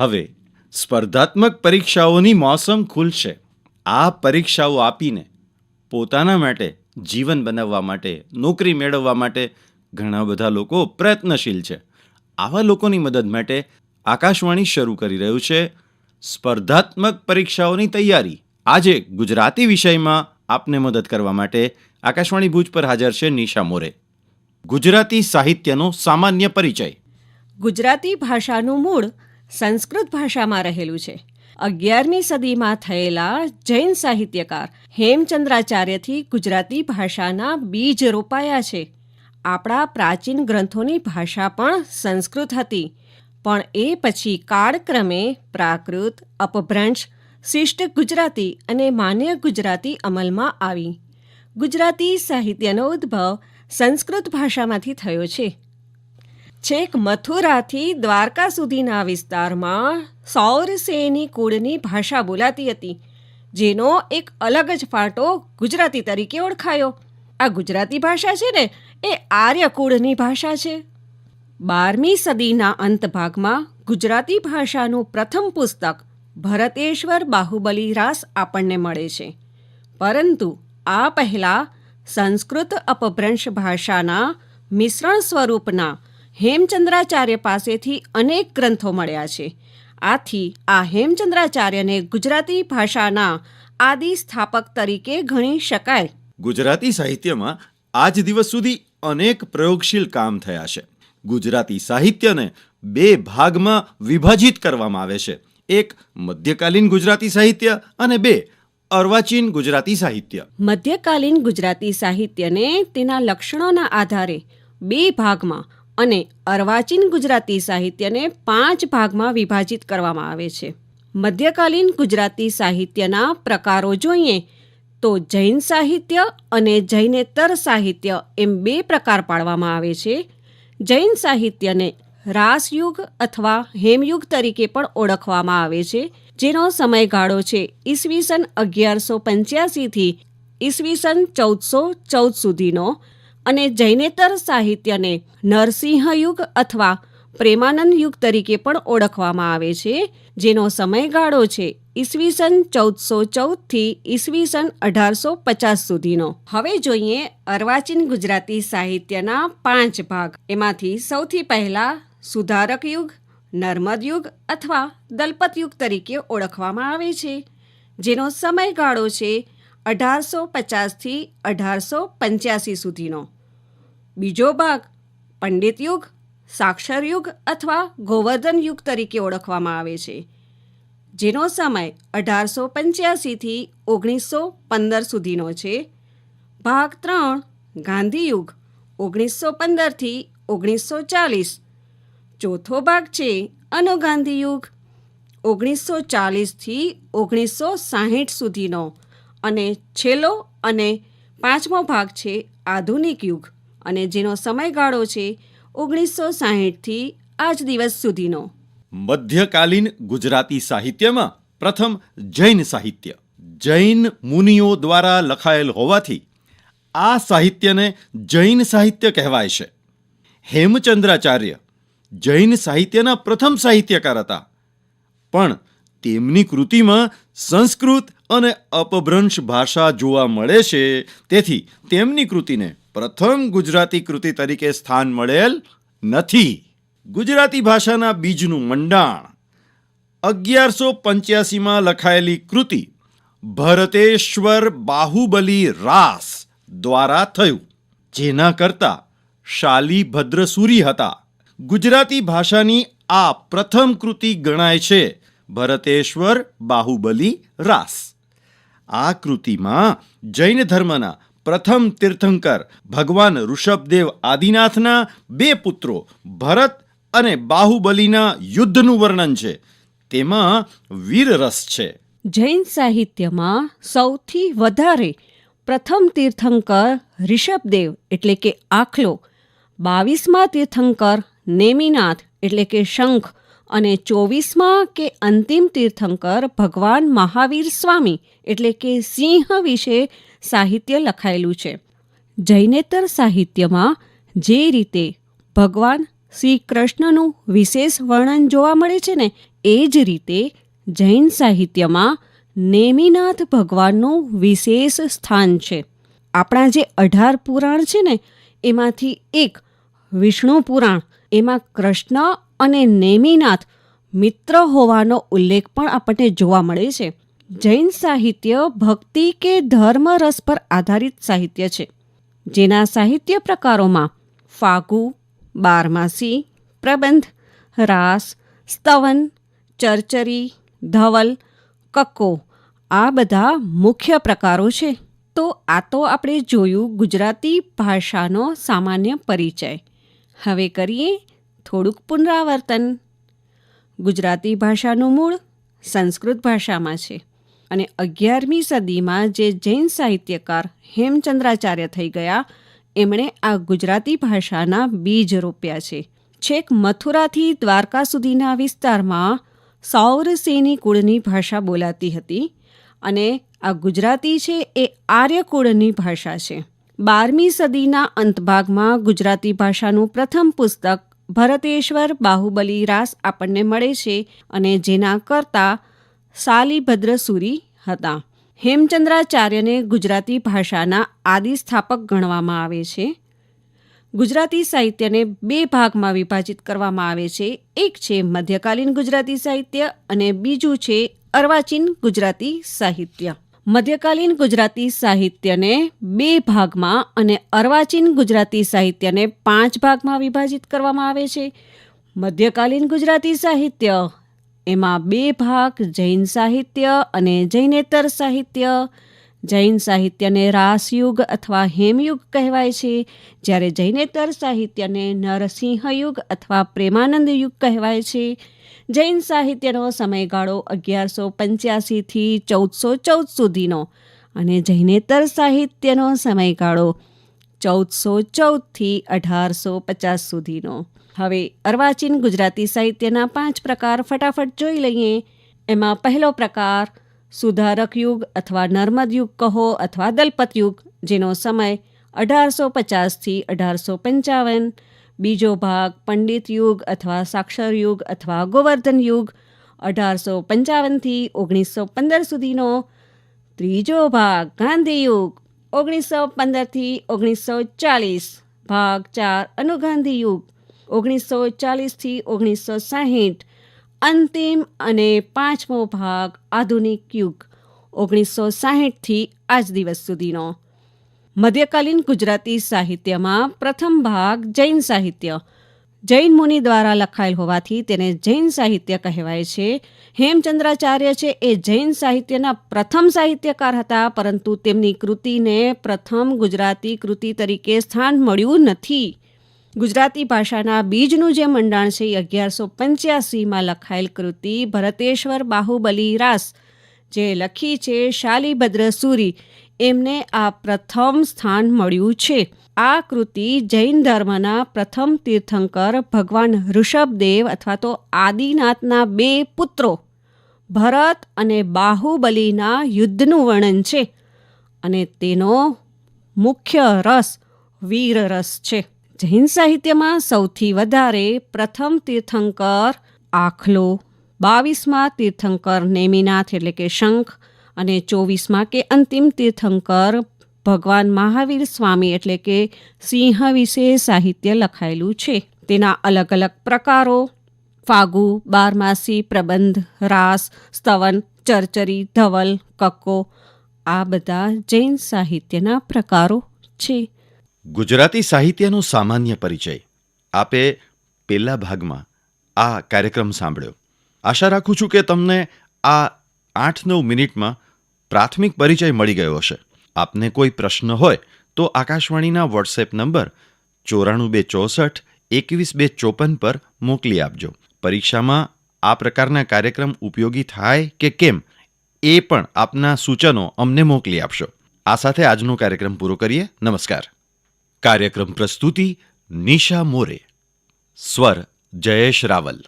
હવે, સ્પર્ધાત્મક પરીક્ષાઓની મોસમ ખુલશે. આ પરીક્ષાઓ આપીને પોતાના માટે, જીવન બનાવવા માટે, નોકરી મેળવવા માટે ઘણા બધા લોકો પ્રયત્નશીલ છે. આવા લોકોની મદદ માટે આકાશવાણી શરૂ કરી રહ્યું છે. સ્પર્ધાત્મક પરીક્ષાઓની તૈયારી. આજે ગુજરાતી વિષયમાં આપને મદદ કરવા માટે આકાશવાણી ભુજ પર હાજર છે નિશા મોરે. ગુજરાતી સાહિત્યનો સામાન્ય પરિચય. ગુજરાતી ભાષાનું મૂળ સંસ્કૃત ભાષામાં રહેલું છે. અગિયારમી સદીમાં થયેલા જૈન સાહિત્યકાર હેમચંદ્રાચાર્યથી ગુજરાતી ભાષાના બીજ રોપાયા છે. આપણા પ્રાચીન ગ્રંથોની ભાષા પણ સંસ્કૃત હતી, પણ એ પછી કાળક્રમે પ્રાકૃત, અપભ્રંશ, શિષ્ટ ગુજરાતી અને માન્ય ગુજરાતી અમલમાં આવી. ગુજરાતી સાહિત્યનો ઉદ્ભવ સંસ્કૃત ભાષામાંથી થયો છે. છેક મથુરાથી દ્વારકા સુધીના વિસ્તારમાં સૌરસેની કુળની ભાષા બોલાતી હતી, જેનો એક અલગ જ ફાંટો ગુજરાતી તરીકે ઓળખાયો. આ ગુજરાતી ભાષા છે ને, એ આર્ય કુળની ભાષા છે. બારમી સદીના અંત ભાગમાં ગુજરાતી ભાષાનું પ્રથમ પુસ્તક, ભરતેશ્વર બાહુબલી રાસ આપણને મળે છે. પરંતુ આ પહેલાં સંસ્કૃત અપભ્રંશ ભાષાના મિશ્રણ સ્વરૂપના હેમચંદ્રાચાર્ય પાસેથી અનેક ગ્રંથો મળ્યા છે. આથી આ હેમચંદ્રાચાર્યને ગુજરાતી ભાષાના આદિ સ્થાપક તરીકે ગણી શકાય. ગુજરાતી સાહિત્યમાં આજ દિવસ સુધી અનેક પ્રયોગશીલ કામ થયા છે. ગુજરાતી સાહિત્યને બે ભાગમાં વિભાજિત કરવામાં આવે છે. એક મધ્યકાલીન ગુજરાતી સાહિત્ય અને બે અર્વાચીન ગુજરાતી સાહિત્ય. મધ્યકાલીન ગુજરાતી સાહિત્યને તેના લક્ષણોના આધારે બે ભાગમાં અને અર્વાચીન ગુજરાતી સાહિત્યને પાંચ ભાગમાં વિભાજિત કરવામાં આવે છે. મધ્યકાલીન ગુજરાતી સાહિત્યના પ્રકારો જોઈએ તો જૈન સાહિત્ય અને જૈનેતર સાહિત્ય એમ બે પ્રકાર પાડવામાં આવે છે. જૈન સાહિત્યને રાસયુગ અથવા હેમયુગ તરીકે પણ ઓળખવામાં આવે છે, જેનો સમયગાળો છે ઈસવીસન અગિયારસો પંચ્યાસીથી ઈસવીસન ચૌદસો ચૌદ સુધીનો અને જૈનેતર સાહિત્યને નરસિંહ યુગ અથવા પ્રેમાનંદ યુગ તરીકે પણ ઓળખવામાં આવે છે, જેનો સમયગાળો છે ઈસવીસન ચૌદસો ચૌદથી ઈસવીસન અઢારસો પચાસ સુધીનો. હવે જોઈએ અર્વાચીન ગુજરાતી સાહિત્યના પાંચ ભાગ. એમાંથી સૌથી પહેલા સુધારક યુગ, નર્મદ યુગ અથવા દલપત યુગ તરીકે ઓળખવામાં આવે છે, જેનો સમયગાળો છે અઢારસો પચાસથી અઢારસો પંચ્યાસી સુધીનો. બીજો ભાગ પંડિત યુગ, સાક્ષર યુગ અથવા ગોવર્ધન યુગ તરીકે ઓળખવામાં આવે છે, જેનો સમય અઢારસો પંચ્યાસીથી ઓગણીસો પંદર સુધીનો છે. ભાગ ત્રણ ગાંધીયુગ ઓગણીસો પંદરથી ઓગણીસો ચાલીસ. ચોથો ભાગ છે અનુગાંધીયુગ ઓગણીસો ચાલીસથી ઓગણીસો સાહીઠ સુધીનો. અને છેલ્લો અને પાંચમો ભાગ છે આધુનિક યુગ અને જેનો સમયગાળો છે ઓગણીસો સાહીઠથી આજ દિવસ સુધીનો. મધ્યકાલીન ગુજરાતી સાહિત્યમાં પ્રથમ જૈન સાહિત્ય. જૈન મુનિઓ દ્વારા લખાયેલ હોવાથી આ સાહિત્યને જૈન સાહિત્ય કહેવાય છે. હેમચંદ્રાચાર્ય જૈન સાહિત્યના પ્રથમ સાહિત્યકાર હતા. પણ તેમની કૃતિમાં સંસ્કૃત અને અપભ્રંશ ભાષા જોવા મળે છે. તેથી તેમની કૃતિને પ્રથમ ગુજરાતી કૃતિ તરીકે સ્થાન મળેલ નથી. ગુજરાતી ભાષાના બીજનું મંડાણ. અગિયારસો પંચ્યાસીમાં લખાયેલી કૃતિ ભરતેશ્વર બાહુબલી રાસ દ્વારા થયું. જેના કરતા શાલી ભદ્રસુરી હતા. ગુજરાતી ભાષાની આ પ્રથમ કૃતિ ગણાય છે. ભરતેશ્વર બાહુબલી રાસ. આ કૃતિમાં જૈન ધર્મના પ્રથમ તીર્થંકર ભગવાન ઋષભદેવ આદિનાથના બે પુત્રો ભરત અને બાહુબલીના યુદ્ધનું વર્ણન છે. તેમાં વીરરસ છે. જૈન સાહિત્યમાં સૌથી વધારે પ્રથમ તીર્થંકર ઋષભદેવ એટલે કે આખલો, બાવીસમાં તીર્થંકર નેમિનાથ એટલે કે શંખ અને ચોવીસમાં કે અંતિમ તીર્થંકર ભગવાન મહાવીર સ્વામી, એટલે કે સિંહ વિશે સાહિત્ય લખાયેલું છે. જૈનેતર સાહિત્યમાં જે રીતે ભગવાન શ્રી કૃષ્ણનું વિશેષ વર્ણન જોવા મળે છે ને, એ જ રીતે જૈન સાહિત્યમાં નેમિનાથ ભગવાનનું વિશેષ સ્થાન છે. આપણા જે અઢાર પુરાણ છે ને, એમાંથી એક વિષ્ણુ પુરાણ, એમાં કૃષ્ણ અને નેમિનાથ મિત્ર હોવાનો ઉલ્લેખ પણ આપણને જોવા મળે છે. જૈન સાહિત્ય ભક્તિ કે ધર્મ રસ પર આધારિત સાહિત્ય છે, જેના સાહિત્ય પ્રકારોમાં ફાગુ, બારમાસી, પ્રબંધ, રાસ, સ્તવન, ચરચરી, ધવલ, કક્કો આ બધા મુખ્ય પ્રકારો છે. તો આ તો આપણે જોયું ગુજરાતી ભાષાનો સામાન્ય પરિચય. હવે કરીએ થોડુંક પુનરાવર્તન. ગુજરાતી ભાષાનું મૂળ સંસ્કૃત ભાષામાં છે અને અગિયારમી સદીમાં જે જૈન સાહિત્યકાર હેમચંદ્રાચાર્ય થઈ ગયા, એમણે આ ગુજરાતી ભાષાના બીજ રોપ્યા છે. છેક મથુરાથી દ્વારકા સુધીના વિસ્તારમાં સૌરસેની કુળની ભાષા બોલાતી હતી અને આ ગુજરાતી છે એ આર્યકુળની ભાષા છે. બારમી સદીના અંતભાગમાં ગુજરાતી ભાષાનું પ્રથમ પુસ્તક ભરતેશ્વર બાહુબલી રાસ આપણને મળે છે અને જેના કરતા શાલિભદ્રસુરી હતા. હેમચંદ્રાચાર્યને ગુજરાતી ભાષાના આદિ સ્થાપક ગણવામાં આવે છે. ગુજરાતી સાહિત્યને બે ભાગમાં વિભાજિત કરવામાં આવે છે. એક છે મધ્યકાલીન ગુજરાતી સાહિત્ય અને બીજું છે અર્વાચીન ગુજરાતી સાહિત્ય. મધ્યકાલીન ગુજરાતી સાહિત્યને બે ભાગમાં અને અર્વાચીન ગુજરાતી સાહિત્યને પાંચ ભાગમાં વિભાજિત કરવામાં આવે છે. મધ્યકાલીન ગુજરાતી સાહિત્ય, એમાં બે ભાગ, જૈન સાહિત્ય અને જૈનેતર સાહિત્ય. જૈન સાહિત્યને રાસયુગ અથવા હેમયુગ કહેવાય છે, જ્યારે જૈનેતર સાહિત્યને નરસિંહયુગ અથવા પ્રેમાનંદ યુગ કહેવાય છે. જૈન સાહિત્યનો સમયગાળો અગિયારસો પંચ્યાસીથી ચૌદસો ચૌદ સુધીનો અને જૈનેતર સાહિત્યનો સમયગાળો ચૌદસો ચૌદથી અઢારસો પચાસ સુધીનો. હવે અર્વાચીન ગુજરાતી સાહિત્યના પાંચ પ્રકાર ફટાફટ જોઈ લઈએ. એમાં પહેલો પ્રકાર, સુધારક યુગ અથવા નર્મદ યુગ કહો અથવા દલપત યુગ, જેનો સમય અઢારસો પચાસથી અઢારસો પંચાવન બીજો ભાગ પંડિત યુગ અથવા સાક્ષર યુગ અથવા ગોવર્ધન યુગ, અઢારસો પંચાવનથી ઓગણીસો પંદર સુધીનો. ત્રીજો ભાગ ગાંધી યુગ, ઓગણીસો પંદરથી ઓગણીસો ચાલીસ. ભાગ ચાર અનુગાંધી યુગ, ઓગણીસો ચાલીસથી ઓગણીસો સાહીઠ. અંતિમ અને પાંચમો ભાગ આધુનિક યુગ, ઓગણીસો સાહીઠથી આજ દિવસ સુધીનો. મધ્યકાલીન ગુજરાતી સાહિત્યમાં પ્રથમ ભાગ જૈન સાહિત્ય. જૈન મુનિ દ્વારા લખાયેલ હોવાથી તેને જૈન સાહિત્ય કહેવાય છે. હેમચંદ્રાચાર્ય છે એ જૈન સાહિત્યના પ્રથમ સાહિત્યકાર હતા, પરંતુ તેમની કૃતિને પ્રથમ ગુજરાતી કૃતિ તરીકે સ્થાન મળ્યું નથી. ગુજરાતી ભાષાના બીજનું જે મંડાણ છે એ અગિયારસો પંચ્યાસીમાં લખાયેલ કૃતિ ભરતેશ્વર બાહુબલી રાસ, જે લખી છે શાલીભદ્ર સુરી. એમને આ પ્રથમ સ્થાન મળ્યું છે. આ કૃતિ જૈન ધર્મના પ્રથમ તીર્થંકર ભગવાન ઋષભદેવ અથવા તો આદિનાથના બે પુત્રો, ભરત અને બાહુબલીના યુદ્ધનું વર્ણન છે અને તેનો મુખ્ય રસ વીર રસ છે. જૈન સાહિત્યમાં સૌથી વધારે પ્રથમ તીર્થંકર આખલો, બાવીસમાં તીર્થંકર નેમિનાથ એટલે કે શંખ અને ચોવીસમાં કે અંતિમ તીર્થંકર ભગવાન મહાવીર સ્વામી એટલે કે સિંહ વિશે સાહિત્ય લખાયેલું છે. તેના અલગ અલગ પ્રકારો, ફાગુ, બારમાસી, પ્રબંધ, રાસ, સ્તવન, ચરચરી, ધવલ, કક્કો, આ બધા જૈન સાહિત્યના પ્રકારો છે. ગુજરાતી સાહિત્યનો સામાન્ય પરિચય. આપે પહેલા ભાગમાં આ કાર્યક્રમ સાંભળ્યો. આશા રાખું છું કે તમને આ આઠ નવ મિનિટમાં પ્રાથમિક પરિચય મળી ગયો હશે. આપને કોઈ પ્રશ્ન હોય તો આકાશવાણીના વોટ્સએપ નંબર ચોરાણું બે ચોસઠ એકવીસ બે ચોપન પર મોકલી આપજો. પરીક્ષામાં આ પ્રકારના કાર્યક્રમ ઉપયોગી થાય કે કેમ, એ પણ આપના સૂચનો અમને મોકલી આપશો. આ સાથે આજનો કાર્યક્રમ પૂરો કરીએ. નમસ્કાર. કાર્યક્રમ પ્રસ્તુતિ નિશા મોરે. સ્વર જયેશ રાવલ.